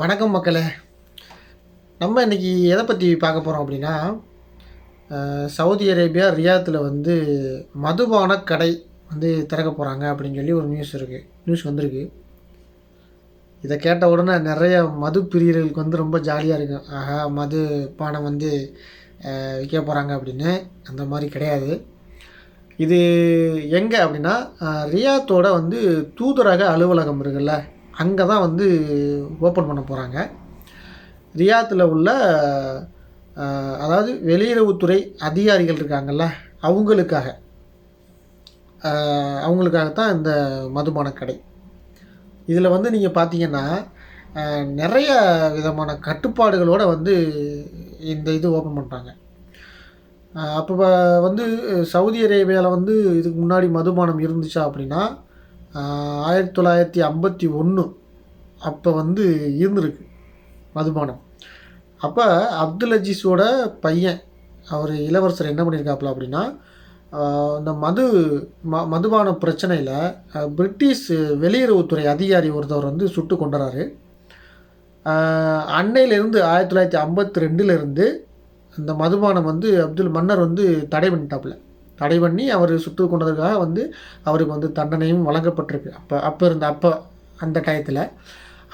வணக்கம் மக்களே. நம்ம இன்றைக்கி எதை பற்றி பார்க்க போகிறோம் அப்படின்னா சவுதி அரேபியா ரியாத்தில் வந்து மதுபான கடை வந்து திறக்க போகிறாங்க அப்படின்னு சொல்லி ஒரு நியூஸ் இருக்குது நியூஸ் வந்திருக்கு. இதை கேட்ட உடனே நிறைய மது பிரியர்களுக்கு வந்து ரொம்ப ஜாலியாக இருக்கும் ஆஹா மது பானம் வந்து விற்க போகிறாங்க அப்படின்னு. அந்த மாதிரி கிடையாது. இது எங்கே அப்படின்னா ரியாத்தோட வந்து தூதரக அலுவலகம் இருக்குல்ல? அங்கே தான் வந்து ஓப்பன் பண்ண போகிறாங்க ரியாத்தில் உள்ள அதாவது வெளியுறவுத்துறை அதிகாரிகள் இருக்காங்கல்ல அவங்களுக்காக. அவங்களுக்காகத்தான் இந்த மதுபான கடை. இதில் வந்து நீங்கள் பார்த்தீங்கன்னா நிறைய விதமான கட்டுப்பாடுகளோடு வந்து இந்த இது ஓப்பன் பண்ணுறாங்க அப்போ வந்து சவுதி அரேபியாவில் வந்து இதுக்கு முன்னாடி மதுபானம் இருந்துச்சா அப்படின்னா ஆயிரத்தி தொள்ளாயிரத்தி ஐம்பத்தி ஒன்று அப்போ வந்து இருந்திருக்கு மதுபானம். அப்போ அப்துல் அஜீஸோட பையன் அவர் இளவரசர் என்ன பண்ணியிருக்காப்புல அப்படின்னா இந்த மது ம மதுபான பிரச்சனையில் பிரிட்டிஷ் வெளியுறவுத்துறை அதிகாரி ஒருத்தவர் வந்து சுட்டு கொண்டுறாரு அன்னையிலேருந்து ஆயிரத்தி தொள்ளாயிரத்தி ஐம்பத்தி ரெண்டுலேருந்து அந்த மதுபானம் வந்து அப்துல் மன்னர் வந்து தடை பண்ணிட்டாப்புல. தடை பண்ணி அவர் சுட்டு கொண்டதுக்காக வந்து அவருக்கு வந்து தண்டனையும் வழங்கப்பட்டிருக்கு. அப்போ அப்போ இருந்த அப்போ அந்த டயத்தில்.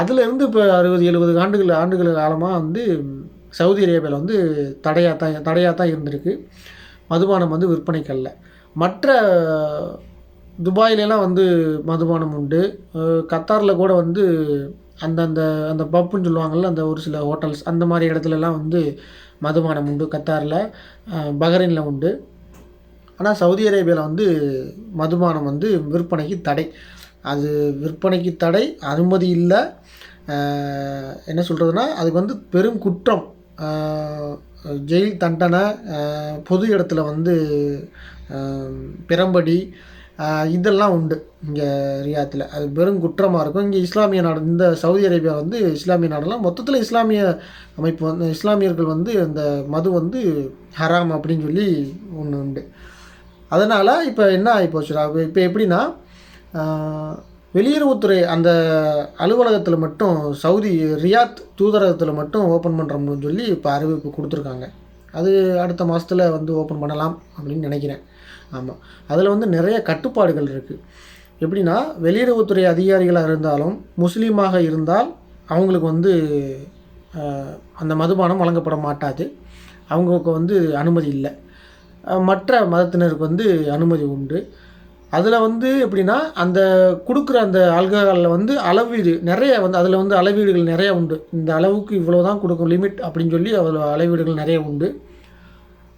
அதிலிருந்து இப்போ அறுபது எழுபது ஆண்டுகள் ஆண்டுகள் காலமாக வந்து சவுதி அரேபியாவில் வந்து தடையாக தான் தடையாக தான் இருந்திருக்கு. மதுபானம் வந்து விற்பனைக்கல்ல மற்ற துபாயிலலாம் வந்து மதுபானம் உண்டு. கத்தாரில் கூட வந்து அந்தந்த அந்த பப்புன்னு சொல்லுவாங்கள்ல அந்த ஒரு சில ஹோட்டல்ஸ் அந்த மாதிரி இடத்துலலாம் வந்து மதுபானம் உண்டு கத்தாரில். பஹ்ரைனில் உண்டு. ஆனால் சவுதி அரேபியாவில் வந்து மதுபானம் வந்து விற்பனைக்கு தடை. அது விற்பனைக்கு தடை அனுமதி இல்லை. என்ன சொல்கிறதுனா அதுக்கு வந்து பெரும் குற்றம். ஜெயில் தண்டனை பொது இடத்துல வந்து பிரம்படி இதெல்லாம் உண்டு இங்கே ரியாத்தில். அது பெரும் குற்றமாக இருக்கும். இங்கே இஸ்லாமிய நாடு இந்த சவுதி அரேபியா வந்து இஸ்லாமிய நாடெல்லாம் மொத்தத்தில் இஸ்லாமிய அமைப்பு வந்து இஸ்லாமியர்கள் வந்து இந்த மது வந்து ஹராம் அப்படின்னு சொல்லி ஒன்று உண்டு. அதனால் இப்போ என்ன ஆகிப்போச்சுடா இப்போ எப்படின்னா வெளியுறவுத்துறை அந்த அலுவலகத்தில் மட்டும் சவுதி ரியாத் தூதரகத்தில் மட்டும் ஓப்பன் பண்ணுறோம்னு சொல்லி இப்போ அறிவிப்பு கொடுத்துருக்காங்க. அது அடுத்த மாதத்தில் வந்து ஓப்பன் பண்ணலாம் அப்படின்னு நினைக்கிறேன். ஆமாம் அதில் வந்து நிறைய கட்டுப்பாடுகள் இருக்குது எப்படின்னா வெளியுறவுத்துறை அதிகாரிகளாக இருந்தாலும் முஸ்லீமாக இருந்தால் அவங்களுக்கு வந்து அந்த மதுபானம் வழங்கப்பட மாட்டாது. அவங்களுக்கு வந்து அனுமதி இல்லை. மற்ற மதத்தினருக்கு வந்து அனுமதி உண்டு. அதில் வந்து எப்படின்னா அந்த கொடுக்குற அந்த ஆல்கஹாலில் வந்து அளவீடு நிறைய வந்து அதில் வந்து அளவீடுகள் நிறைய உண்டு. இந்த அளவுக்கு இவ்வளோ தான் கொடுக்கும் லிமிட் அப்படின்னு சொல்லி அதில் அளவீடுகள் நிறைய உண்டு.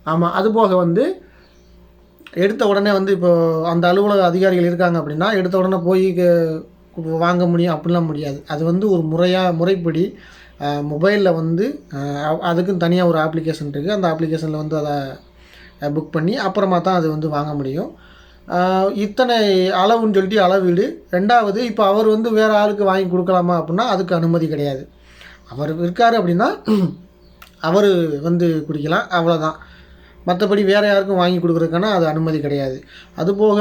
ஆமாம் அதுபோக வந்து எடுத்த உடனே வந்து இப்போ அந்த அலுவலக அதிகாரிகள் இருக்காங்க அப்படின்னா எடுத்த உடனே போய் வாங்க முடியும் அப்படிலாம் முடியாது. அது வந்து ஒரு முறையாக முறைப்படி மொபைலில் வந்து அதுக்குன்னு தனியாக ஒரு அப்ளிகேஷன் இருக்குது அந்த அப்ளிகேஷனில் வந்து அதை புக் பண்ணி அப்புறமா தான் அது வந்து வாங்க முடியும். இத்தனை அளவுன்னு சொல்லிட்டு அளவீடு. ரெண்டாவது இப்போ அவர் வந்து வேறு ஆளுக்கு வாங்கி கொடுக்கலாமா அப்படின்னா அதுக்கு அனுமதி கிடையாது. அவர் இருக்கார் அப்படின்னா அவர் வந்து குடிக்கலாம் அவ்வளோதான் மற்றபடி வேறு யாருக்கும் வாங்கி கொடுக்குறதுக்கான அது அனுமதி கிடையாது. அதுபோக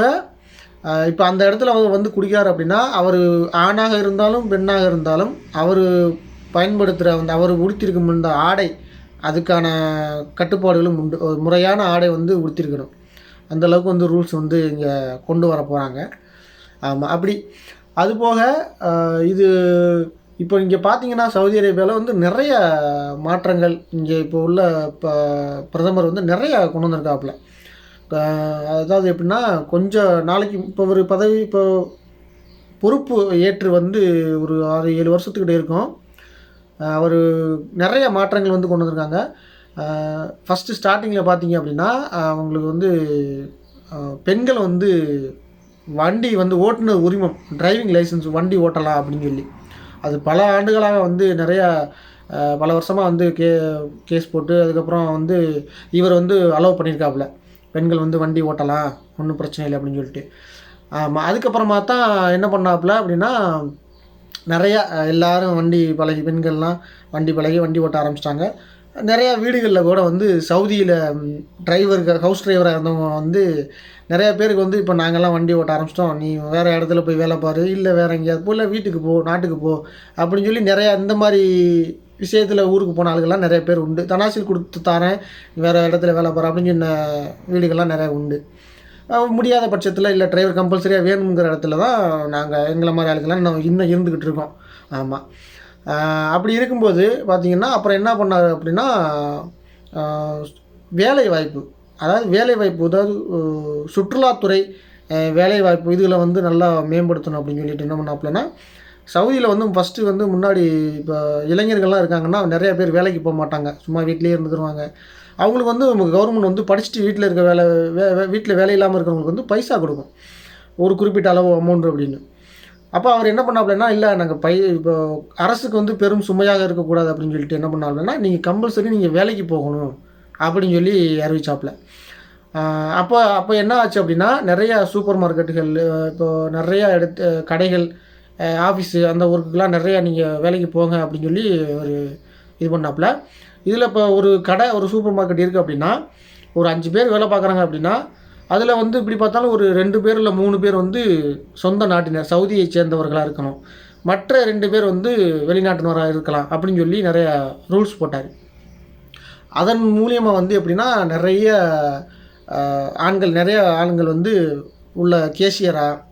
இப்போ அந்த இடத்துல அவர் வந்து குடிக்கிறார் அப்படின்னா அவர் ஆணாக இருந்தாலும் பெண்ணாக இருந்தாலும் அவர் பயன்படுத்துகிற அந்த அவர் உடுத்திருக்கும் இந்த ஆடை அதுக்கான கட்டுப்பாடுகளும் உண்டு. ஒரு முறையான ஆடை வந்து உடுத்திருக்கணும். அந்த அளவுக்கு வந்து ரூல்ஸ் வந்து இங்கே கொண்டு வர போகிறாங்க ஆமாம் அப்படி. அதுபோக இது இப்போ இங்கே பார்த்தீங்கன்னா சவுதி அரேபியாவில் வந்து நிறைய மாற்றங்கள் இங்கே இப்போ உள்ள ப பிரதமர் வந்து நிறைய கொண்டு வந்திருக்காப்புல. அதாவது எப்படின்னா கொஞ்சம் நாளைக்கு இப்போ ஒரு பதவி இப்போ பொறுப்பு ஏற்று வந்து ஒரு ஆறு ஏழு வருஷத்துக்கிட்ட இருக்கும். அவர் நிறைய மாற்றங்கள் வந்து கொண்டு வந்திருக்காங்க. ஃபஸ்ட்டு ஸ்டார்டிங்கில் பார்த்தீங்க அப்படின்னா அவங்களுக்கு வந்து பெண்கள் வந்து வண்டி வந்து ஓட்டுநர் உரிமம் டிரைவிங் லைசன்ஸ் வண்டி ஓட்டலாம் அப்படின்னு சொல்லி. அது பல ஆண்டுகளாக வந்து நிறையா பல வருஷமாக வந்து கே கேஸ் போட்டு அதுக்கப்புறம் வந்து இவர் வந்து அலோவ் பண்ணியிருக்காப்புல பெண்கள் வந்து வண்டி ஓட்டலாம் ஒன்றும் பிரச்சனை இல்லை அப்படின்னு சொல்லிட்டு. ஆமாம் அதுக்கப்புறமா தான் என்ன பண்ணாப்புல அப்படின்னா நிறையா எல்லாரும் வண்டி பழகி பெண்கள்லாம் வண்டி பழகி வண்டி ஓட்ட ஆரம்பிச்சிட்டாங்க. நிறையா வீடுகளில் கூட வந்து சவுதியில் டிரைவருக்கு ஹவுஸ் டிரைவராக இருந்தவங்க வந்து நிறையா பேருக்கு வந்து இப்போ நாங்கள்லாம் வண்டி ஓட்ட ஆரம்பிச்சிட்டோம். நீ வேறு இடத்துல போய் வேலை பாரு இல்லை வேறு எங்கேயாவது போ இல்லை வீட்டுக்கு போ நாட்டுக்கு போ அப்படின்னு சொல்லி நிறையா இந்த மாதிரி விஷயத்தில் ஊருக்கு போன ஆளுகள்லாம் நிறைய பேர் உண்டு. தனாசில் கொடுத்து தரேன் வேறு இடத்துல வேலை பாரு அப்படின்னு சொன்ன வீடுகள்லாம் நிறையா உண்டு. முடியாத பட்சத்தில் இல்லை டிரைவர் கம்பல்சரியாக வேணுங்கிற இடத்துல தான் நாங்கள் எங்களை மாதிரி ஆளுக்கெல்லாம் நம்ம இன்னும் இருந்துக்கிட்டு இருக்கோம். ஆமாம் அப்படி இருக்கும்போது பார்த்தீங்கன்னா அப்புறம் என்ன பண்ணார் அப்படின்னா வேலை வாய்ப்பு அதாவது வேலை வாய்ப்பு அதாவது சுற்றுலாத்துறை வேலை வாய்ப்பு இதில் வந்து நல்லா மேம்படுத்தணும் அப்படின்னு சொல்லிட்டு என்ன பண்ணாப்புலன்னா சவுதியில் வந்து ஃபஸ்ட்டு வந்து முன்னாடி இப்போ இளைஞர்கள்லாம் இருக்காங்கன்னா நிறைய பேர் வேலைக்கு போக மாட்டாங்க. சும்மா வீட்டிலேயே இருந்துக்குருவாங்க அவங்களுக்கு வந்து கவர்மெண்ட் வந்து படிச்சுட்டு வீட்டில் இருக்க வேலை வே வீட்டில் வேலை இல்லாமல் இருக்கிறவங்களுக்கு வந்து பைசா கொடுக்கும். ஒரு குறிப்பிட்ட அளவு அமௌண்ட் அப்படின்னு. அப்போ அவர் என்ன பண்ணாப்லன்னா இல்லை நாங்கள் பை இப்போ அரசுக்கு வந்து பெரும் சுமையாக இருக்கக்கூடாது அப்படின்னு சொல்லிட்டு என்ன பண்ணாப்லன்னா நீங்கள் கம்பல்சரி நீங்கள் வேலைக்கு போகணும் அப்படின்னு சொல்லி அறிவிச்சாப்புல அப்போ அப்போ என்ன ஆச்சு அப்படின்னா நிறைய சூப்பர் மார்க்கெட்டுகள் இப்போ நிறைய எடுத்து கடைகள் ஆஃபீஸு அந்த ஒர்க்குக்கெலாம் நிறையா நீங்கள் வேலைக்கு போங்க அப்படின்னு சொல்லி ஒரு இது பண்ணாப்புல. இதில் இப்போ ஒரு கடை ஒரு சூப்பர் மார்க்கெட் இருக்குது அப்படின்னா ஒரு அஞ்சு பேர் வேலை பார்க்குறாங்க அப்படின்னா அதில் வந்து இப்படி பார்த்தாலும் ஒரு ரெண்டு பேர் இல்லை மூணு பேர் வந்து சொந்த நாட்டினர் சவுதியை சேர்ந்தவர்களாக இருக்கணும். மற்ற ரெண்டு பேர் வந்து வெளிநாட்டினராக இருக்கலாம் அப்படின்னு சொல்லி நிறைய ரூல்ஸ் போட்டார். அதன் மூலியமாக வந்து எப்படின்னா நிறைய ஆண்கள் நிறைய ஆண்கள் வந்து உள்ள கேஷியராக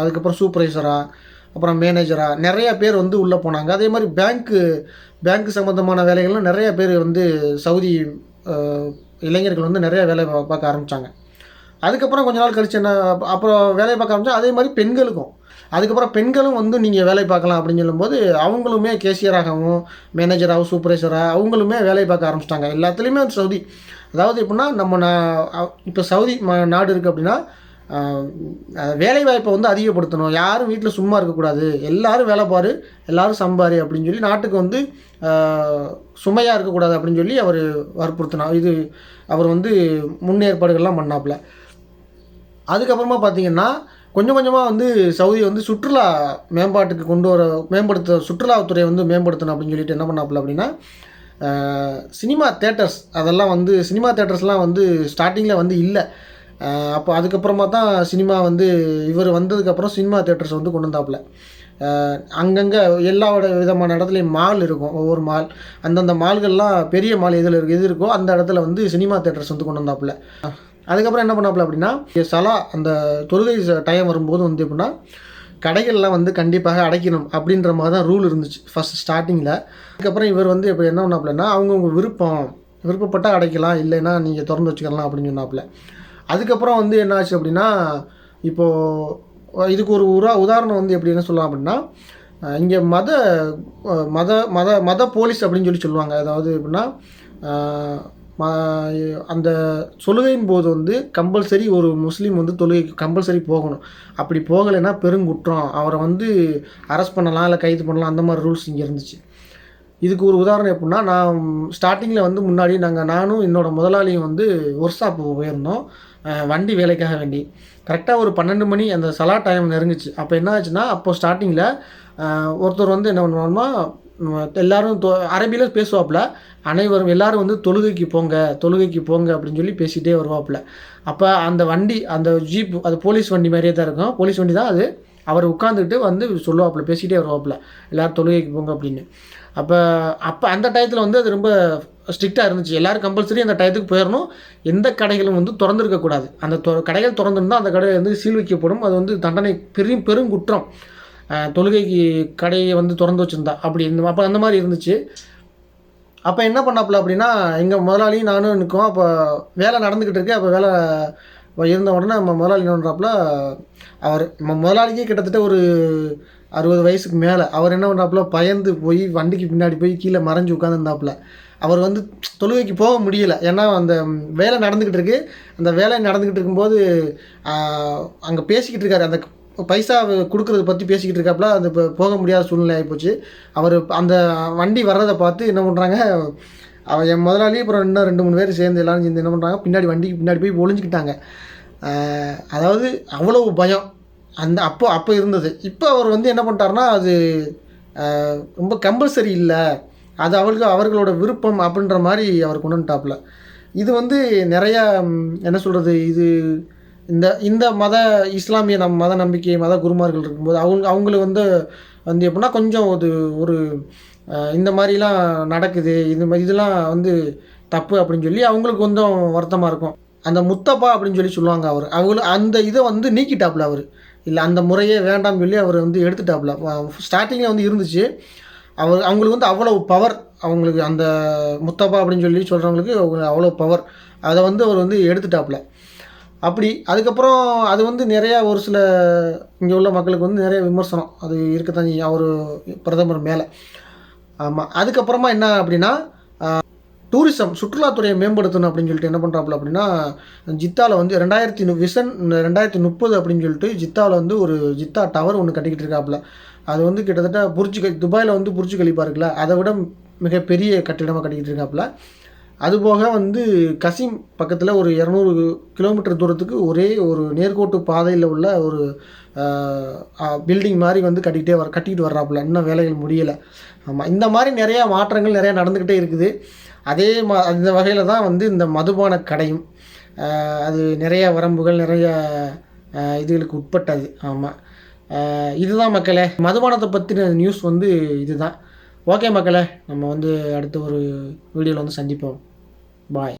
அதுக்கப்புறம் சூப்பர்வைசராக அப்புறம் மேனேஜராக நிறைய பேர் வந்து உள்ளே போனாங்க. அதே மாதிரி பேங்க்கு பேங்க் சம்மந்தமான வேலைகள்லாம் நிறைய பேர் வந்து சவுதி இளைஞர்கள் வந்து நிறைய வேலை பார்க்க ஆரம்பித்தாங்க அதுக்கப்புறம் கொஞ்ச நாள் கழிச்சு என்ன அப்புறம் வேலையை பார்க்க ஆரம்பிச்சா அதே மாதிரி பெண்களுக்கும். அதுக்கப்புறம் பெண்களும் வந்து நீங்கள் வேலை பார்க்கலாம் அப்படின்னு சொல்லும்போது அவங்களுமே கேசியராகவும் மேனேஜராகவும் சூப்பர்வைசராக அவங்களுமே வேலையை பார்க்க ஆரம்பிச்சிட்டாங்க. எல்லாத்துலேயுமே சவுதி. அதாவது எப்படின்னா நம்ம நான் இப்போ சவுதி ம- நாடு இருக்குது அப்படின்னா வேலைவாய்ப்பை வந்து அதிகப்படுத்தணும். யாரும் வீட்டில் சும்மா இருக்கக்கூடாது. எல்லாரும் வேலை பாரு எல்லாரும் சம்பாரி அப்படின்னு சொல்லி நாட்டுக்கு வந்து சுமையாக இருக்கக்கூடாது அப்படின்னு சொல்லி அவர் வற்புறுத்தினார். இது அவர் வந்து முன்னேற்பாடுகள்லாம் பண்ணாப்புல. அதுக்கப்புறமா பார்த்தீங்கன்னா கொஞ்சம் கொஞ்சமாக வந்து சவுதி வந்து சுற்றுலா மேம்பாட்டுக்கு கொண்டு வர மேம்படுத்த சுற்றுலாத்துறையை வந்து மேம்படுத்தணும் அப்படின்னு சொல்லிட்டு என்ன பண்ணாப்புல அப்படின்னா சினிமா தேட்டர்ஸ் அதெல்லாம் வந்து சினிமா தேட்டர்ஸ்லாம் வந்து ஸ்டார்டிங்கில் வந்து இல்லை. அப்போ அதுக்கப்புறமா தான் சினிமா வந்து இவர் வந்ததுக்கப்புறம் சினிமா தேட்டர்ஸ் வந்து கொண்டு வந்தாப்புல. அங்கங்கே எல்லா விதமான இடத்துலையும் மால் இருக்கும் ஒவ்வொரு மால். அந்தந்த மால்கள்லாம் பெரிய மால் எதில் இருக்கு எது இருக்கோ அந்த இடத்துல வந்து சினிமா தேட்டர்ஸ் வந்து கொண்டு வந்தாப்புல. அதுக்கப்புறம் என்ன பண்ணாப்புல அப்படின்னா சலா அந்த தொழுகை டைம் வரும்போது வந்து எப்படின்னா கடைகள்லாம் வந்து கண்டிப்பாக அடைக்கணும் அப்படின்ற மாதிரி தான் ரூல் இருந்துச்சு ஃபஸ்ட் ஸ்டார்டிங்கில் அதுக்கப்புறம் இவர் வந்து இப்போ என்ன பண்ணாப்புலன்னா அவங்கவுங்க விருப்பம் விருப்பப்பட்டால் அடைக்கலாம் இல்லைன்னா நீங்கள் திறந்து வச்சுக்கலாம் அப்படின்னு சொன்னாப்புல. அதுக்கப்புறம் வந்து என்ன ஆச்சு அப்படின்னா இப்போது இதுக்கு ஒரு உரா உதாரணம் வந்து எப்படி என்ன சொல்லலாம் அப்படின்னா இங்கே மத மத மத மத போலீஸ் அப்படின்னு சொல்லி சொல்லுவாங்க. அதாவது எப்படின்னா அந்த தொழுகையின் போது வந்து கம்பல்சரி ஒரு முஸ்லீம் வந்து தொழுகைக்கு கம்பல்சரி போகணும். அப்படி போகலைன்னா பெருங்குற்றம். அவரை வந்து அரெஸ்ட் பண்ணலாம் இல்லை கைது பண்ணலாம் அந்த மாதிரி ரூல்ஸ் இங்கே இருந்துச்சு. இதுக்கு ஒரு உதாரணம் எப்படின்னா நான் ஸ்டார்டிங்கில் வந்து முன்னாடி நாங்கள் நானும் என்னோடய முதலாளியும் வந்து ஒர்க் ஷாப் போயிருந்தோம். வண்டி வேலைக்காக வேண்டி. கரெக்டாக ஒரு பன்னெண்டு மணி அந்த சலா டைம் நெருங்குச்சு. அப்போ என்ன ஆச்சுன்னா அப்போ ஸ்டார்டிங்கில் ஒருத்தர் வந்து என்ன பண்ணுவாருன்னா எல்லோரும் எல்லாரும் தொ அரபியில் பேசுவாப்புல. அனைவரும் எல்லாரும் வந்து தொழுகைக்கு போங்க தொழுகைக்கு போங்க அப்படின்னு சொல்லி பேசிகிட்டே வருவாப்புல. அப்போ அந்த வண்டி அந்த ஜீப் அது போலீஸ் வண்டி மாதிரியே தான் இருக்கும். போலீஸ் வண்டி தான் அது. அவர் உட்காந்துக்கிட்டு வந்து சொல்லுவாப்புல பேசிகிட்டே வருவாப்புல. எல்லாரும் தொழுகைக்கு போங்க அப்படின்னு. அப்போ அப்போ அந்த டயத்தில் வந்து அது ரொம்ப ஸ்ட்ரிக்டாக இருந்துச்சு. எல்லோரும் கம்பல்சரி அந்த டயத்துக்கு போயிடணும் எந்த கடைகளும் வந்து திறந்துருக்கக்கூடாது அந்த தொ கடைகள் திறந்துருந்தால் அந்த கடை வந்து சீல் வைக்கப்படும். அது வந்து தண்டனை பெரும் பெருங்குற்றம் குற்றம். தொழுகைக்கு கடையை வந்து திறந்து வச்சுருந்தா. அப்படி இருந்த அப்போ அந்த மாதிரி இருந்துச்சு. அப்போ என்ன பண்ணாப்புல அப்படின்னா எங்கள் முதலாளியும் நானும் நிற்கும் அப்போ வேலை நடந்துக்கிட்டு இருக்கு. அப்போ வேலை இருந்த உடனே நம்ம முதலாளி என்ன பண்ணுறாப்புல அவர் நம்ம முதலாளிக்கே கிட்டத்தட்ட ஒரு அறுபது வயசுக்கு மேலே. அவர் என்ன பண்ணுறாப்புல பயந்து போய் வண்டிக்கு பின்னாடி போய் கீழே மறைஞ்சு உட்காந்துருந்தாப்புல அவர் வந்து தொழுகைக்கு போக முடியல. ஏன்னா அந்த வேலை நடந்துக்கிட்டு இருக்கு. அந்த வேலை நடந்துக்கிட்டு இருக்கும்போது அங்கே பேசிக்கிட்டு இருக்காரு. அந்த பைசா கொடுக்கறத பற்றி பேசிக்கிட்டு இருக்காப்புல. அது இப்போ போக முடியாத சூழ்நிலை ஆகிப்போச்சு அவர் அந்த வண்டி வர்றதை பார்த்து என்ன பண்ணுறாங்க அவன் என் முதலாளி அப்புறம் இன்னும் ரெண்டு மூணு பேர் சேர்ந்து எல்லாரும் சேர்ந்து என்ன பண்ணுறாங்க பின்னாடி வண்டிக்கு பின்னாடி போய் ஒளிஞ்சிக்கிட்டாங்க. அதாவது அவ்வளோ பயம். அந்த அப்போ அப்போ இருந்தது. இப்போ அவர் வந்து என்ன பண்ணிட்டாருன்னா அது ரொம்ப கம்பல்சரி இல்லை. அது அவளுக்கு அவர்களோட விருப்பம் அப்படின்ற மாதிரி அவர் கொண்டு வந்துட்டாப்புல. இது வந்து நிறையா என்ன சொல்கிறது இது இந்த இந்த மத இஸ்லாமிய நம் மத நம்பிக்கை மத குருமார்கள் இருக்கும்போது அவங்க அவங்களுக்கு வந்து வந்து எப்படின்னா கொஞ்சம் ஒரு ஒரு இந்த மாதிரிலாம் நடக்குது. இது மாதிரி இதெல்லாம் வந்து தப்பு அப்படின்னு சொல்லி அவங்களுக்கு கொஞ்சம் வருத்தமாக இருக்கும். அந்த முத்தப்பா அப்படின்னு சொல்லி சொல்லுவாங்க அவர். அவங்கள அந்த இதை வந்து நீக்கிட்டாப்புல அவர். இல்லை அந்த முறையே வேண்டாம்னு சொல்லி அவர் வந்து எடுத்துட்டாப்புல. ஸ்டார்டிங்கில் வந்து இருந்துச்சு. அவர் அவங்களுக்கு வந்து அவ்வளோ பவர் அவங்களுக்கு அந்த முத்தப்பா அப்படின்னு சொல்லி சொல்கிறவங்களுக்கு அவ்வளோ பவர் அதை வந்து அவர் வந்து எடுத்துட்டாப்புல. அப்படி அதுக்கப்புறம் அது வந்து நிறையா ஒரு சில இங்கே உள்ள மக்களுக்கு வந்து நிறைய விமர்சனம். அது இருக்கத்தான் அவர் பிரதமர் மேலே. ஆமாம் அதுக்கப்புறமா என்ன அப்படின்னா டூரிசம் சுற்றுலாத்துறையை மேம்படுத்தணும் அப்படின்னு சொல்லிட்டு என்ன பண்ணுறாப்புல அப்படின்னா ஜித்தாவில் வந்து ரெண்டாயிரத்தி நு விஷன் ரெண்டாயிரத்தி முப்பது அப்படின்னு சொல்லிட்டு ஜித்தாவில் வந்து ஒரு ஜித்தா டவர் ஒன்று கட்டிக்கிட்டு இருக்காப்புல. அது வந்து கிட்டத்தட்ட புரிச்சு துபாயில் வந்து புரிச்சு கழிப்பாக இருக்குல்ல அதை விட மிகப்பெரிய கட்டிடமாக கட்டிக்கிட்டு இருக்காப்புல. அதுபோக வந்து கசிம் பக்கத்தில் ஒரு இரநூறு கிலோமீட்டர் தூரத்துக்கு ஒரே ஒரு நேர்கோட்டு பாதையில் உள்ள ஒரு பில்டிங் மாதிரி வந்து கட்டிக்கிட்டே வர கட்டிக்கிட்டு வர்றாப்புல. இன்னும் வேலைகள் முடியலை. ஆமாம் இந்த மாதிரி நிறையா மாற்றங்கள் நிறையா நடந்துக்கிட்டே இருக்குது. அதே மா அந்த வகையில் தான் வந்து இந்த மதுபான கடையும் அது நிறைய வரம்புகள் நிறைய இதுகளுக்கு உட்பட்டது. ஆமாம் இதுதான் மக்களே மதுபானத்தை பற்றின நியூஸ் வந்து இதுதான். ஓகே மக்களே நம்ம வந்து அடுத்த ஒரு வீடியோவில் வந்து சந்திப்போம். பாய்